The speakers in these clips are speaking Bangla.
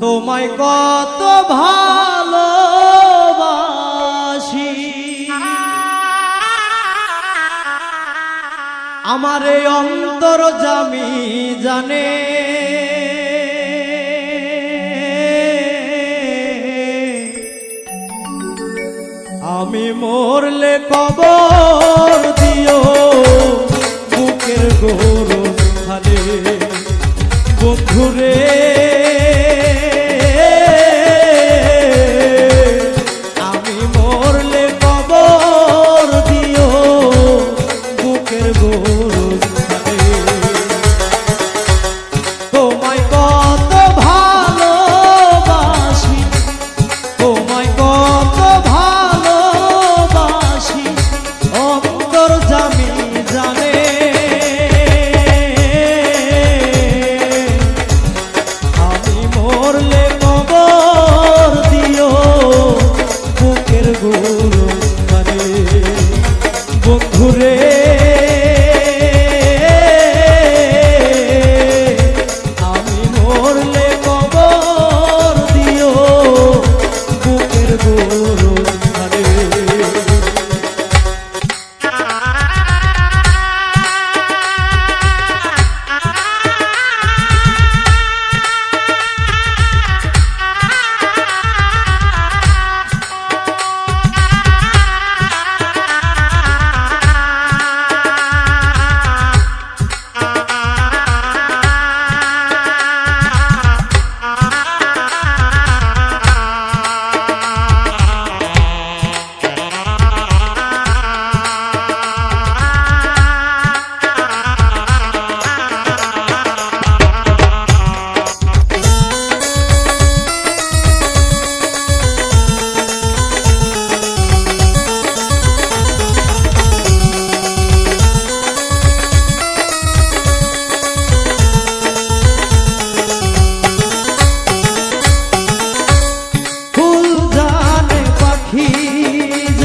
তোমায় কত ভালোবাসি। আমার এই অন্তর জামি জানে। আমি মরলে কবর দিও বুকের গরু খালে বন্ধুরে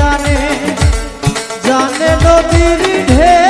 জানে জানে নদীর ঢেউ।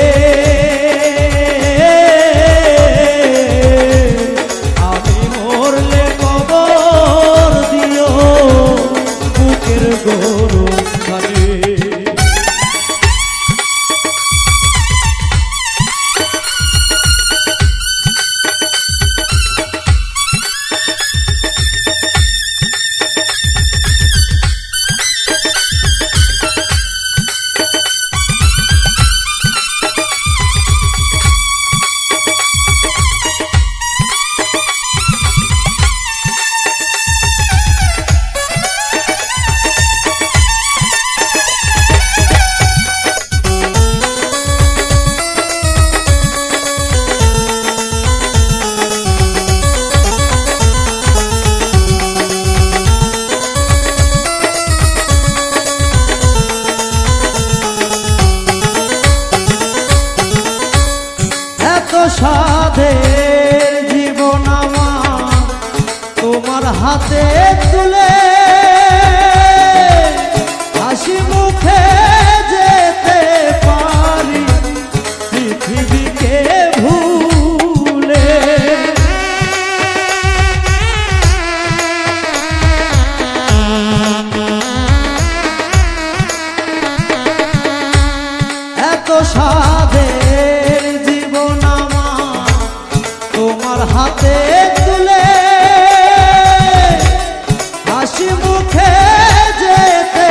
এত সাধের জীবন আমার। তোমার হাতে তুলে সুখে যেতে